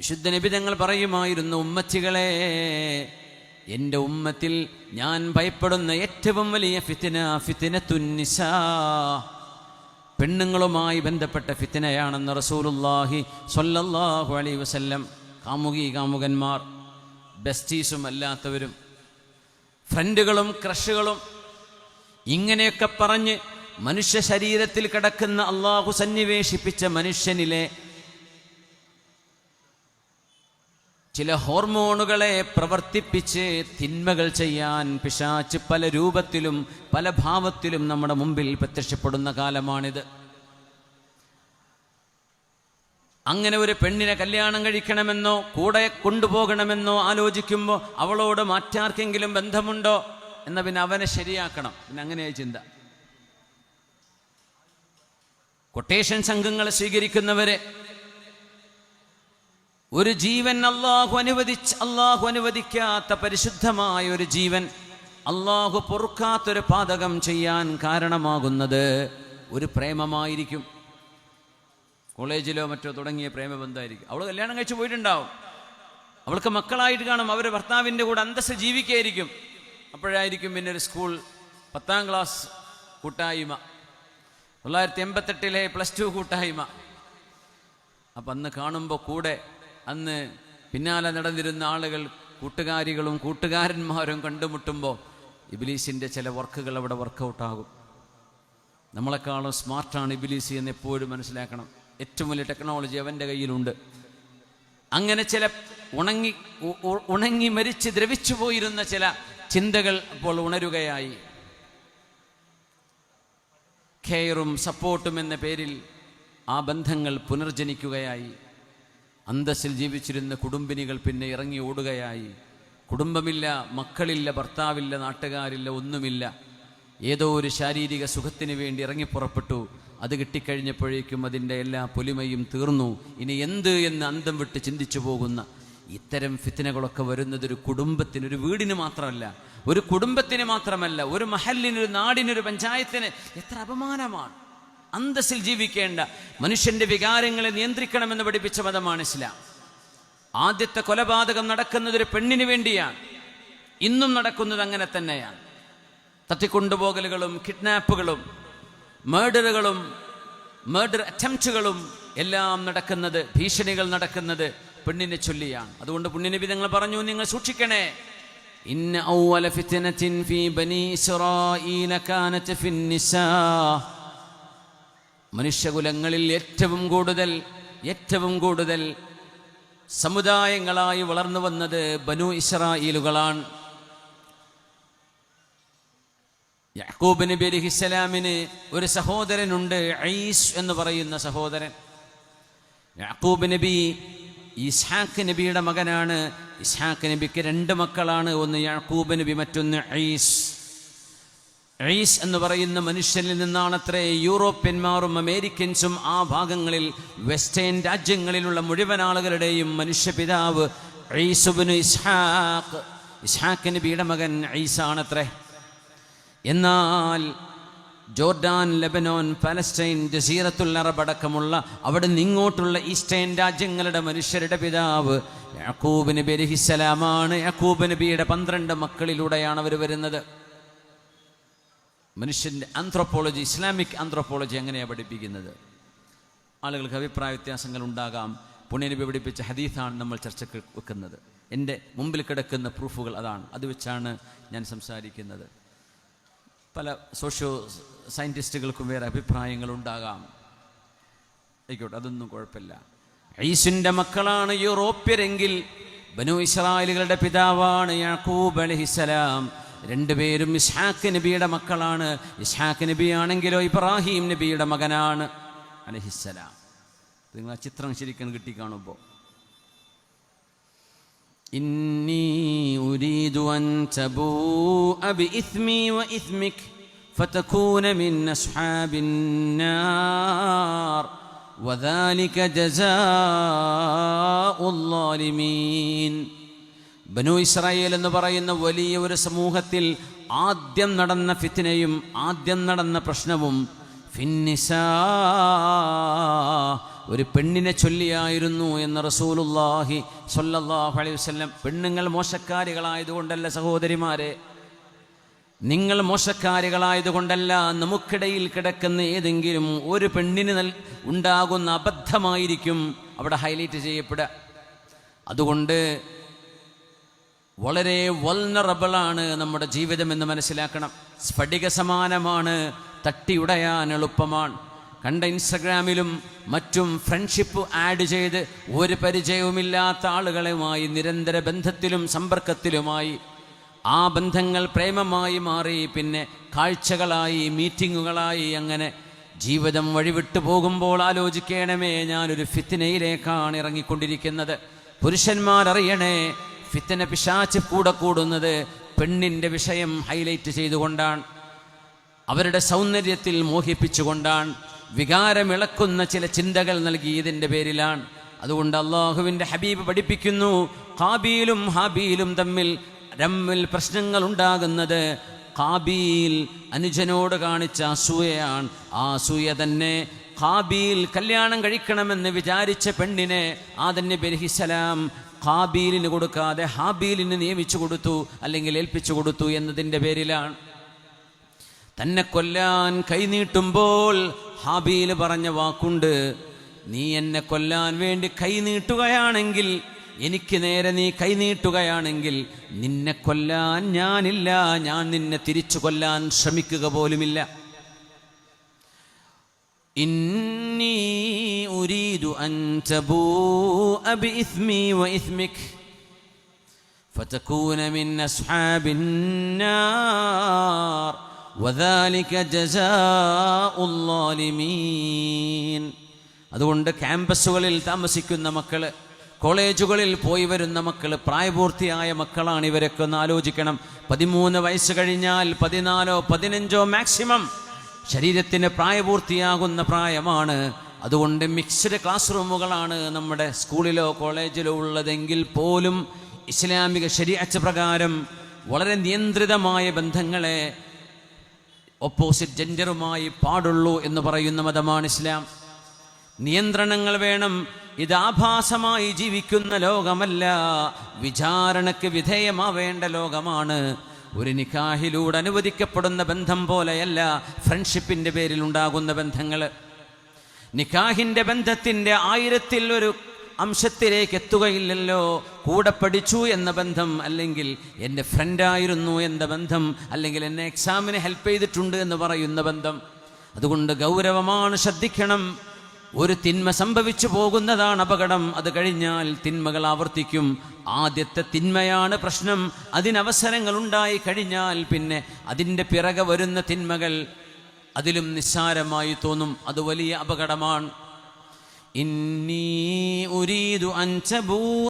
വിശുദ്ധ നബി തങ്ങൾ പറയുമായിരുന്നു ഉമ്മച്ചികളെ എന്റെ ഉമ്മത്തിൽ ഞാൻ ഭയപ്പെടുന്ന ഏറ്റവും വലിയ ഫിത്തിന ഫിത്തിന തുന്നിസ പെണ്ണുങ്ങളുമായി ബന്ധപ്പെട്ട ഫിത്തിനയാണെന്ന് റസൂലുല്ലാഹി സ്വല്ലല്ലാഹു അലൈ വസല്ലം കാമുകി കാമുകന്മാർ ബെസ്റ്റീസും അല്ലാത്തവരും ഫ്രണ്ടുകളും ക്രഷുകളും ഇങ്ങനെയൊക്കെ പറഞ്ഞ് മനുഷ്യ ശരീരത്തിൽ കിടക്കുന്ന അള്ളാഹു സന്നിവേശിപ്പിച്ച മനുഷ്യനിലെ ചില ഹോർമോണുകളെ പ്രവർത്തിപ്പിച്ച് തിന്മകൾ ചെയ്യാൻ പിശാച്ച് പല രൂപത്തിലും പല ഭാവത്തിലും നമ്മുടെ മുമ്പിൽ പ്രത്യക്ഷപ്പെടുന്ന കാലമാണിത്. അങ്ങനെ ഒരു പെണ്ണിനെ കല്യാണം കഴിക്കണമെന്നോ കൂടെ കൊണ്ടുപോകണമെന്നോ ആലോചിക്കുമ്പോൾ അവളോട് മറ്റാർക്കെങ്കിലും ബന്ധമുണ്ടോ? എന്ന പിന്നെ അവനെ ശരിയാക്കണം. പിന്നെ അങ്ങനെയായി ചിന്ത. കൊട്ടേഷൻ സംഘങ്ങളെ സ്വീകരിക്കുന്നവരെ ഒരു ജീവൻ അള്ളാഹു അനുവദിച്ച് അള്ളാഹു അനുവദിക്കാത്ത പരിശുദ്ധമായ ഒരു ജീവൻ അള്ളാഹു പൊറുക്കാത്തൊരു പാതകം ചെയ്യാൻ കാരണമാകുന്നത് ഒരു പ്രേമമായിരിക്കും. കോളേജിലോ മറ്റോ തുടങ്ങിയ പ്രേമബന്ധമായിരിക്കും അവൾ കല്യാണം കഴിച്ച് പോയിട്ടുണ്ടാവും. അവൾക്ക് മക്കളായിട്ട് കാണും. അവർ ഭർത്താവിന്റെ കൂടെ അന്തസ് ജീവിക്കായിരിക്കും. അപ്പോഴായിരിക്കും പിന്നെ ഒരു സ്കൂൾ പത്താം ക്ലാസ് കൂട്ടായ്മ. തൊള്ളായിരത്തി എൺപത്തെട്ടിലെ പ്ലസ് ടു കൂട്ടായ്മ. അപ്പം അന്ന് കാണുമ്പോൾ കൂടെ അന്ന് പിന്നാലെ നടന്നിരുന്ന ആളുകൾ കൂട്ടുകാരികളും കൂട്ടുകാരന്മാരും കണ്ടുമുട്ടുമ്പോൾ ഇബിലീസിന്റെ ചില വർക്കുകൾ അവിടെ വർക്കൗട്ടാകും. നമ്മളെക്കാളും സ്മാർട്ടാണ് ഇബിലീസി എന്ന് എപ്പോഴും മനസ്സിലാക്കണം. ഏറ്റവും വലിയ ടെക്നോളജി അവന്റെ കയ്യിലുണ്ട്. അങ്ങനെ ചില ഉണങ്ങി ഉണങ്ങി മരിച്ച് ദ്രവിച്ചു പോയിരുന്ന ചില ചിന്തകൾ അപ്പോൾ ഉണരുകയായി. കെയറും സപ്പോർട്ടും എന്ന പേരിൽ ആ ബന്ധങ്ങൾ പുനർജനിക്കുകയായി. അന്തസ്സിൽ ജീവിച്ചിരുന്ന കുടുംബിനികൾ പിന്നെ ഇറങ്ങി ഓടുകയായി. കുടുംബമില്ല മക്കളില്ല ഭർത്താവില്ല നാട്ടുകാരില്ല ഒന്നുമില്ല. ഏതോ ഒരു ശാരീരിക സുഖത്തിന് വേണ്ടി ഇറങ്ങിപ്പുറപ്പെട്ടു അത് കിട്ടിക്കഴിഞ്ഞപ്പോഴേക്കും അതിന്റെ എല്ലാ പൊലിമയും തീർന്നു. ഇനി എന്ത് എന്ന് അന്തം വിട്ട് ചിന്തിച്ചു പോകുന്ന ഇത്തരം ഫിത്തിനകളൊക്കെ വരുന്നത് ഒരു കുടുംബത്തിന് ഒരു വീടിന് മാത്രമല്ല ഒരു കുടുംബത്തിന് മാത്രമല്ല ഒരു മഹലിന് ഒരു നാടിന് ഒരു പഞ്ചായത്തിന് എത്ര അപമാനമാണ്. അന്തസ്സിൽ ജീവിക്കേണ്ട മനുഷ്യന്റെ വികാരങ്ങളെ നിയന്ത്രിക്കണമെന്ന് പഠിപ്പിച്ച മതമാണ് ഇസ്ലാം. ആദ്യത്തെ കൊലപാതകം നടക്കുന്നത് ഒരു പെണ്ണിന് വേണ്ടിയാണ്. ഇന്നും നടക്കുന്നത് അങ്ങനെ തന്നെയാണ്. തട്ടിക്കൊണ്ടുപോകലുകളും കിഡ്നാപ്പുകളും മേഡറുകളും മേഡർ അറ്റംപ്റ്റുകളും എല്ലാം നടക്കുന്നത് ഭീഷണികൾ നടക്കുന്നത് പെണ്ണിനെ ചൊല്ലിയാണ്. അതുകൊണ്ട് പുണ്യനബി നിങ്ങൾ പറഞ്ഞു നിങ്ങൾ സൂക്ഷിക്കണേ. ഇന്ന ഔവല ഫിത്നത്തിൻ ഫീ ബനി ഇസ്രായീല കാനത്ത് ഫിന്നിസാ മനുഷ്യകുലങ്ങളിൽ ഏറ്റവും കൂടുതൽ ഏറ്റവും കൂടുതൽ സമുദായങ്ങളായി വളർന്നു വന്നത് ബനു ഇസ്രായേലുകളാണ്. യാക്കൂബ് നബി അലിഹിസ്സലാമിന് ഒരു സഹോദരനുണ്ട് ഐസ് എന്ന് പറയുന്ന സഹോദരൻ. യാക്കൂബ് നബി ഇസ്ഹാഖ് നബിയുടെ മകനാണ്. ഇസ്ഹാഖ് നബിക്ക് രണ്ട് മക്കളാണ് ഒന്ന് യാക്കൂബ് നബി മറ്റൊന്ന് ഐസ്. ഐസ് എന്ന് പറയുന്ന മനുഷ്യനിൽ നിന്നാണത്രേ യൂറോപ്യന്മാരും അമേരിക്കൻസും ആ ഭാഗങ്ങളിൽ വെസ്റ്റേൺ രാജ്യങ്ങളിലുള്ള മുഴുവൻ ആളുകളുടെയും മനുഷ്യപിതാവ് ഐസുബിന് ഇസ്ഹാഖ്. ഇസ്ഹാഖ് നബിയുടെ മകൻ ഐസാണത്രേ എന്നാൽ ജോർഡാൻ ലെബനോൻ പലസ്റ്റൈൻ ജസീറത്തുൽ അറബ് അടക്കമുള്ള അവിടെ നിങ്ങോട്ടുള്ള ഈസ്റ്റേൺ രാജ്യങ്ങളുടെ മനുഷ്യരുടെ പിതാവ് യാക്കൂബ് നബി അലഹിസ്സലാമാണ് യാക്കൂബ് നബിയുടെ പന്ത്രണ്ട് മക്കളിലൂടെയാണ് അവർ വരുന്നത്. മനുഷ്യന്റെ ആന്ത്രോപോളജി ഇസ്ലാമിക് ആന്ത്രോപോളജി എങ്ങനെയാണ് പഠിപ്പിക്കുന്നത്? ആളുകൾക്ക് അഭിപ്രായ വ്യത്യാസങ്ങൾ ഉണ്ടാകാം. പുണ്യനബി പഠിപ്പിച്ച ഹദീസാണ് നമ്മൾ ചർച്ചയ്ക്ക് വെക്കുന്നത്. എന്റെ മുമ്പിൽ കിടക്കുന്ന പ്രൂഫുകൾ അതാണ്. അത് വെച്ചാണ് ഞാൻ സംസാരിക്കുന്നത്. പല സോഷ്യോ സയന്റിസ്റ്റുകൾക്കും വേറെ അഭിപ്രായങ്ങൾ ഉണ്ടാകാം. ആയിക്കോട്ടെ അതൊന്നും കുഴപ്പമില്ല. ഐസിന്റെ മക്കളാണ് യൂറോപ്യരെങ്കിൽ ബനു ഇസ്രായേലുകളുടെ പിതാവാണ് യാക്കൂബ് അലഹിസലാം രണ്ടുപേരും ഇസ്ഹാഖ് നബിയുടെ മക്കളാണ് ഇസ്ഹാഖ് നബി ആണെങ്കിലോ ഇബ്രാഹിം നബിയുടെ മകനാണ് അലഹിസലാം നിങ്ങൾ ആ ചിത്രം ശരിക്കും കിട്ടിക്കാണുമ്പോൾ إني أريد أن تبوء بإثمي وإثمك فتكون من أصحاب النار وذلك جزاء الظالمين ബനു ഇസ്രായേൽ എന്ന് പറയുന്ന വലിയ ഒരു സമൂഹത്തിൽ ആദ്യം നടന്ന ഫിത്തിനയും ആദ്യം നടന്ന പ്രശ്നവും ഫിന്നിസ ഒരു പെണ്ണിനെ ചൊല്ലിയായിരുന്നു എന്ന് റസൂലുല്ലാഹി സ്വല്ലല്ലാഹു അലൈഹി വസല്ലം. പെണ്ണുങ്ങൾ മോശക്കാരികളായതുകൊണ്ടല്ല സഹോദരിമാരെ. നിങ്ങൾ മോശക്കാരികളായതുകൊണ്ടല്ല നമുക്കിടയിൽ കിടക്കുന്ന ഏതെങ്കിലും ഒരു പെണ്ണിന് നൽ ഉണ്ടാകുന്ന അബദ്ധമായിരിക്കും അവിടെ ഹൈലൈറ്റ് ചെയ്യപ്പെടുക. അതുകൊണ്ട് വളരെ വൾണറബിളാണ് നമ്മുടെ ജീവിതം എന്ന് മനസ്സിലാക്കണം. സ്ഫടിക സമാനമാണ് തട്ടിയുടയാൻ എളുപ്പമാണ്. കണ്ട ഇൻസ്റ്റഗ്രാമിലും മറ്റും ഫ്രണ്ട്ഷിപ്പ് ആഡ് ചെയ്ത് ഒരു പരിചയവുമില്ലാത്ത ആളുകളുമായി നിരന്തര ബന്ധത്തിലും സമ്പർക്കത്തിലുമായി. ആ ബന്ധങ്ങൾ പ്രേമമായി മാറി പിന്നെ കാഴ്ചകളായി മീറ്റിങ്ങുകളായി അങ്ങനെ ജീവിതം വഴിവിട്ടു പോകുമ്പോൾ ആലോചിക്കണമേ ഞാനൊരു ഫിത്തിനയിലേക്കാണ് ഇറങ്ങിക്കൊണ്ടിരിക്കുന്നത്. പുരുഷന്മാരറിയണേ ഫിത്തന പിശാച്ച് കൂടെ കൂടുന്നത് പെണ്ണിന്റെ വിഷയം ഹൈലൈറ്റ് ചെയ്തുകൊണ്ടാണ്. അവരുടെ സൗന്ദര്യത്തിൽ മോഹിപ്പിച്ചുകൊണ്ടാണ്. വികാരമിളക്കുന്ന ചില ചിന്തകൾ നൽകി ഇതിന്റെ പേരിലാണ്. അതുകൊണ്ട് അള്ളാഹുവിന്റെ ഹബീബ് പഠിപ്പിക്കുന്നു ഹാബീലും ഹാബീലും തമ്മിൽ രമ്മിൽ പ്രശ്നങ്ങൾ ഉണ്ടാകുന്നത് കാബീൽ അനുജനോട് കാണിച്ച അസൂയയാണ്. ആ അസൂയ തന്നെ കാബീൽ കല്യാണം കഴിക്കണമെന്ന് വിചാരിച്ച പെണ്ണിനെ ആദന്യ നബി കാബീലിന് കൊടുക്കാതെ ഹാബീലിന് നിയമിച്ചു കൊടുത്തു അല്ലെങ്കിൽ ഏൽപ്പിച്ചു കൊടുത്തു എന്നതിന്റെ പേരിലാണ്. തന്നെ കൊല്ലാൻ കൈനീട്ടുമ്പോൾ ഹാബീൽ പറഞ്ഞ വാക്കുണ്ട് നീ എന്നെ കൊല്ലാൻ വേണ്ടി കൈനീട്ടുകയാണെങ്കിൽ എനിക്ക് നേരെ നീ കൈനീട്ടുകയാണെങ്കിൽ നിന്നെ കൊല്ലാൻ ഞാനില്ല ഞാൻ നിന്നെ തിരിച്ചു കൊല്ലാൻ ശ്രമിക്കുക പോലുമില്ല. ഇന്നി ഉരീദു അൻ തബൂഅ ബിഇസ്മി വഇസ്മിക് فتكون من أصحاب النار وذلك جزاء الظالمين അതുകൊണ്ട് ക്യാമ്പസുകളിൽ താമസിക്കുന്ന മക്കള് കോളേജുകളിൽ പോയി വരുന്ന മക്കൾ പ്രായപൂർത്തിയായ മക്കളാണ് ഇവരൊക്കെ ഒന്ന് ആലോചിക്കണം പതിമൂന്ന് വയസ്സ് കഴിഞ്ഞാൽ പതിനാലോ പതിനഞ്ചോ മാക്സിമം ശരീരത്തിന് പ്രായപൂർത്തിയാകുന്ന പ്രായമാണ് അതുകൊണ്ട് മിക്സ്ഡ് ക്ലാസ് റൂമുകളാണ് നമ്മുടെ സ്കൂളിലോ കോളേജിലോ ഉള്ളതെങ്കിൽ പോലും ഇസ്ലാമിക ശരീഅത്ത് പ്രകാരം വളരെ നിയന്ത്രിതമായ ബന്ധങ്ങളെ ഓപ്പോസിറ്റ് ജെൻഡറുമായി പാടുള്ളൂ എന്ന് പറയുന്ന മതമാണ് ഇസ്ലാം. നിയന്ത്രണങ്ങൾ വേണം. ഇത് ആഭാസമായി ജീവിക്കുന്ന ലോകമല്ല. വിചാരണയ്ക്ക് വിധേയമാവേണ്ട ലോകമാണ്. ഒരു നിക്കാഹിലൂടെ അനുവദിക്കപ്പെടുന്ന ബന്ധം പോലെയല്ല ഫ്രണ്ട്ഷിപ്പിന്റെ പേരിൽ ഉണ്ടാകുന്ന ബന്ധങ്ങൾ നിക്കാഹിന്റെ ബന്ധത്തിന്റെ ആയിരത്തിൽ ഒരു അംശത്തിലേക്ക് എത്തുകയില്ലല്ലോ. കൂടെ പഠിച്ചു എന്ന ബന്ധം അല്ലെങ്കിൽ എന്റെ ഫ്രണ്ടായിരുന്നു എന്ന ബന്ധം അല്ലെങ്കിൽ എന്നെ എക്സാമിന് ഹെൽപ്പ് ചെയ്തിട്ടുണ്ട് എന്ന് പറയുന്ന ബന്ധം. അതുകൊണ്ട് ഗൗരവമാണ് ശ്രദ്ധിക്കണം. ഒരു തിന്മ സംഭവിച്ചു പോകുന്നതാണ് അപകടം. അത് കഴിഞ്ഞാൽ തിന്മകൾ ആവർത്തിക്കും. ആദ്യത്തെ തിന്മയാണ് പ്രശ്നം. അതിനവസരങ്ങൾ ഉണ്ടായി കഴിഞ്ഞാൽ പിന്നെ അതിന്റെ പിറകെ വരുന്ന തിന്മകൾ അതിലും നിസ്സാരമായി തോന്നും. അത് വലിയ അപകടമാണ്. ഇന്നീ ഉരീദു അഞ്ചബൂ